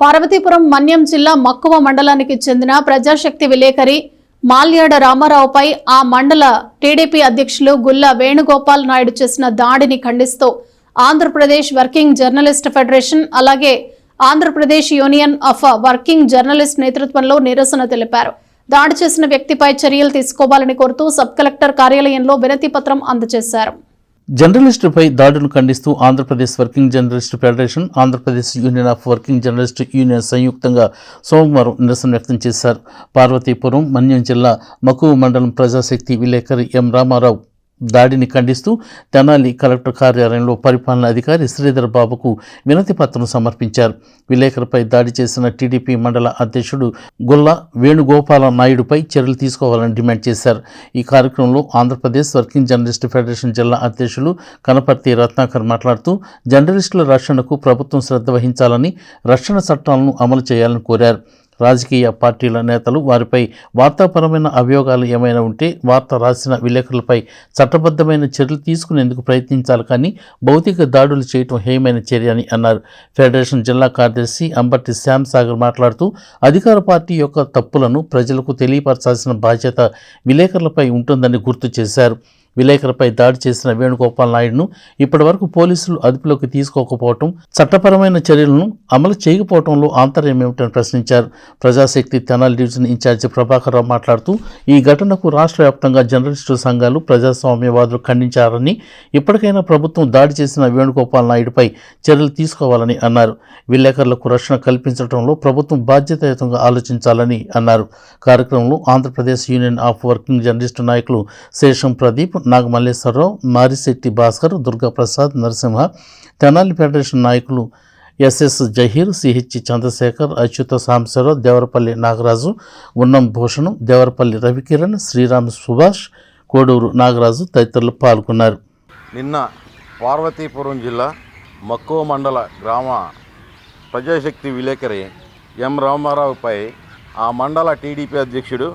పార్వతీపురం మన్యం జిల్లా మక్కువ మండలానికి చెందిన ప్రజాశక్తి విలేకరి మాల్యాడ రామారావుపై ఆ మండల టీడీపీ అధ్యక్షులు గుల్లా వేణుగోపాల్ నాయుడు చేసిన దాడిని ఖండిస్తూ ఆంధ్రప్రదేశ్ వర్కింగ్ జర్నలిస్ట్ ఫెడరేషన్ అలాగే Andhra Pradesh union of working journalist నేతృత్వంలో నిరసన తెలిపారు. దాడి చేసిన వ్యక్తిపై చర్యలు తీసుకోవాలని కోరుతూ సబ్ కలెక్టర్ కార్యాలయంలో వినతి పత్రం అందజేశారు. జర్నలిస్టుపై దాడులను ఖండిస్తూ Andhra Pradesh working journalist federation Andhra Pradesh union of working journalist union సంయుక్తంగా సోమవారం నిరసన వ్యక్తం చేశారు. పార్వతీపురం మన్యం జిల్లా మకువ మండలం ప్రజాశక్తి విలేకరి ఎం రామారావు. దాడిని ఖండిస్తూ తెనాలి కలెక్టర్ కార్యాలయంలో పరిపాలనా అధికారి శ్రీధర్ బాబుకు వినతి పత్రం సమర్పించారు. విలేకరుపై దాడి చేసిన టీడీపీ మండల అధ్యక్షుడు గుల్లా వేణుగోపాల నాయుడుపై చర్యలు తీసుకోవాలని డిమాండ్ చేశారు. ఈ కార్యక్రమంలో ఆంధ్రప్రదేశ్ వర్కింగ్ జర్నలిస్ట్ ఫెడరేషన్ జిల్లా అధ్యక్షులు కనపర్తి రత్నాకర్ మాట్లాడుతూ జర్నలిస్టుల రక్షణకు ప్రభుత్వం శ్రద్ధ వహించాలని రక్షణ చట్టాలను అమలు చేయాలని కోరారు. రాజకీయ పార్టీల నేతలు వారిపై వార్తాపరమైన అభియోగాలు ఏమైనా ఉంటే వార్త రాసిన విలేకరులపై చట్టబద్ధమైన చర్యలు తీసుకునేందుకు ప్రయత్నించాలి కానీ భౌతిక దాడులు చేయటం హేయమైన చర్య అని అన్నారు. ఫెడరేషన్ జిల్లా కార్యదర్శి అంబట్టి శ్యామ్ సాగర్ మాట్లాడుతూ అధికార పార్టీ యొక్క తప్పులను ప్రజలకు తెలియపరచాల్సిన బాధ్యత విలేకరులపై ఉంటుందని గుర్తు చేశారు. విలేకరులపై దాడి చేసిన వేణుగోపాల్ నాయుడును ఇప్పటివరకు పోలీసులు అదుపులోకి తీసుకోకపోవటం చట్టపరమైన చర్యలను అమలు చేయకపోవడంలో ఆంతర్యం ఏమిటని ప్రశ్నించారు. ప్రజాశక్తి తెనాలి డివిజన్ ఇన్ఛార్జి ప్రభాకర్ రావు మాట్లాడుతూ ఈ ఘటనకు రాష్ట్ర వ్యాప్తంగా జర్నలిస్టు సంఘాలు ప్రజాస్వామ్యవాదులు ఖండించారని ఇప్పటికైనా ప్రభుత్వం దాడి చేసిన వేణుగోపాల్ నాయుడుపై చర్యలు తీసుకోవాలని అన్నారు. విలేకరులకు రక్షణ కల్పించడంలో ప్రభుత్వం బాధ్యతాయుతంగా ఆలోచించాలని అన్నారు. కార్యక్రమంలో Andhra Pradesh union of working journalist నాయకులు శేషం ప్రదీప్ నాగమల్లేశ్వరరావు మారిశెట్టి భాస్కర్ దుర్గాప్రసాద్ నరసింహ తెనాలి ఫెడరేషన్ నాయకులు ఎస్ఎస్ జహీర్ సిహెచ్ చంద్రశేఖర్ అచ్యుత సాంబశివరావు దేవరపల్లి నాగరాజు ఉన్నం భూషణం దేవరపల్లి రవికిరణ్ శ్రీరామ్ సుభాష్ కోడూరు నాగరాజు తదితరులు పాల్గొన్నారు. నిన్న పార్వతీపురం జిల్లా మక్కువ మండల గ్రామ ప్రజాశక్తి విలేకరి ఎం రామారావుపై ఆ మండల టీడీపీ అధ్యక్షుడు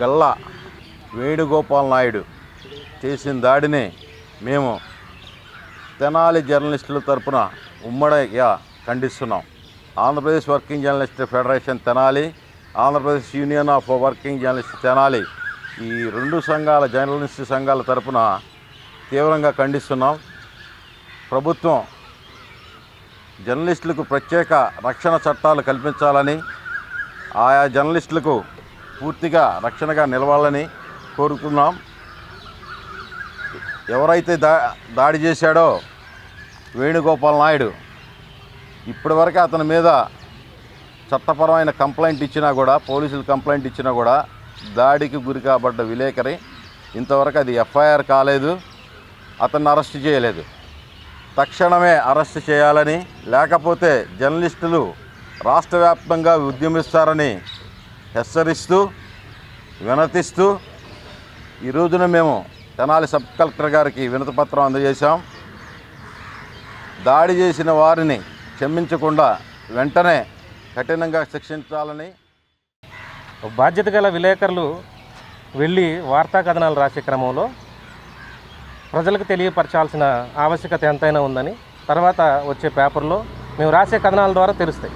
గల్లా వేణుగోపాల్ నాయుడు చేసిన దాడిని మేము తెనాలి జర్నలిస్టుల తరపున ఉమ్మడిగా ఖండిస్తున్నాం. Andhra Pradesh working journalist federation Tenali Andhra Pradesh union of working journalist Tenali ఈ రెండు సంఘాల జర్నలిస్ట్ సంఘాల తరపున తీవ్రంగా ఖండిస్తున్నాం. ప్రభుత్వం జర్నలిస్టులకు ప్రత్యేక రక్షణ చట్టాలు కల్పించాలని ఆయా జర్నలిస్టులకు పూర్తిగా రక్షణగా నిలవాలని కోరుకున్నాం. ఎవరైతే దా దాడి చేశాడో వేణుగోపాల్ నాయుడు ఇప్పటివరకు అతని మీద చట్టపరమైన కంప్లైంట్ ఇచ్చినా కూడా పోలీసులు కంప్లైంట్ ఇచ్చినా కూడా దాడికి గురి కాబడ్డ విలేకరి ఇంతవరకు అది ఎఫ్ఐఆర్ కాలేదు అతన్ని అరెస్ట్ చేయలేదు. తక్షణమే అరెస్ట్ చేయాలని లేకపోతే జర్నలిస్టులు రాష్ట్ర వ్యాప్తంగా ఉద్యమిస్తారని హెచ్చరిస్తూ వినతిస్తూ ఈ రోజున మేము తెనాలి సబ్ కలెక్టర్ గారికి వినతిపత్రం అందజేశాం. దాడి చేసిన వారిని క్షమించకుండా వెంటనే కఠినంగా శిక్షించాలని బాధ్యత గల విలేకరులు వెళ్ళి వార్తా కథనాలు రాసే క్రమంలో ప్రజలకు తెలియపరచాల్సిన ఆవశ్యకత ఎంతైనా ఉందని తర్వాత వచ్చే పేపర్లో మేము రాసే కథనాల ద్వారా తెలుస్తాయి.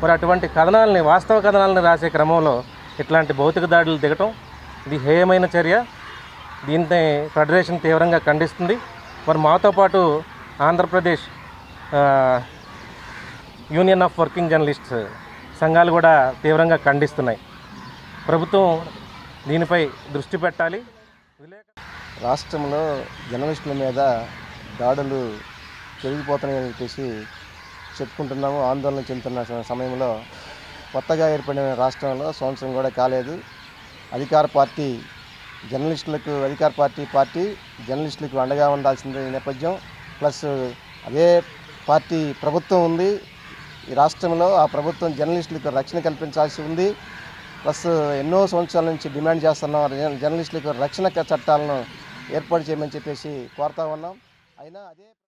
మరి అటువంటి కథనాలని వాస్తవ కథనాలను రాసే క్రమంలో ఇట్లాంటి భౌతిక దాడులు దిగటం ఇది హేయమైన చర్య. దీన్ని ఫెడరేషన్ తీవ్రంగా ఖండిస్తుంది. మరి మాతో పాటు Andhra Pradesh union of working journalists సంఘాలు కూడా తీవ్రంగా ఖండిస్తున్నాయి. ప్రభుత్వం దీనిపై దృష్టి పెట్టాలి. రాష్ట్రంలో జర్నలిస్టుల మీద దాడులు పెరిగిపోతున్నాయని చెప్పేసి చెప్పుకుంటున్నాము. ఆందోళన చెందుతున్న సమయంలో కొత్తగా ఏర్పడిన రాష్ట్రంలో సంవత్సరం కూడా కాలేదు. అధికార పార్టీ జర్నలిస్టులకు అధికార పార్టీ పార్టీ జర్నలిస్టులకు అండగా ఉండాల్సింది నేపథ్యం. ప్లస్ అదే పార్టీ ప్రభుత్వం ఉంది. ఈ రాష్ట్రంలో ఆ ప్రభుత్వం జర్నలిస్టులకు రక్షణ కల్పించాల్సి ఉంది. ప్లస్ ఎన్నో సంవత్సరాల నుంచి డిమాండ్ చేస్తున్నాం. జర్నలిస్టులకు రక్షణ చట్టాలను ఏర్పాటు చేయమని చెప్పేసి కోరుతా ఉన్నాం. అయినా అదే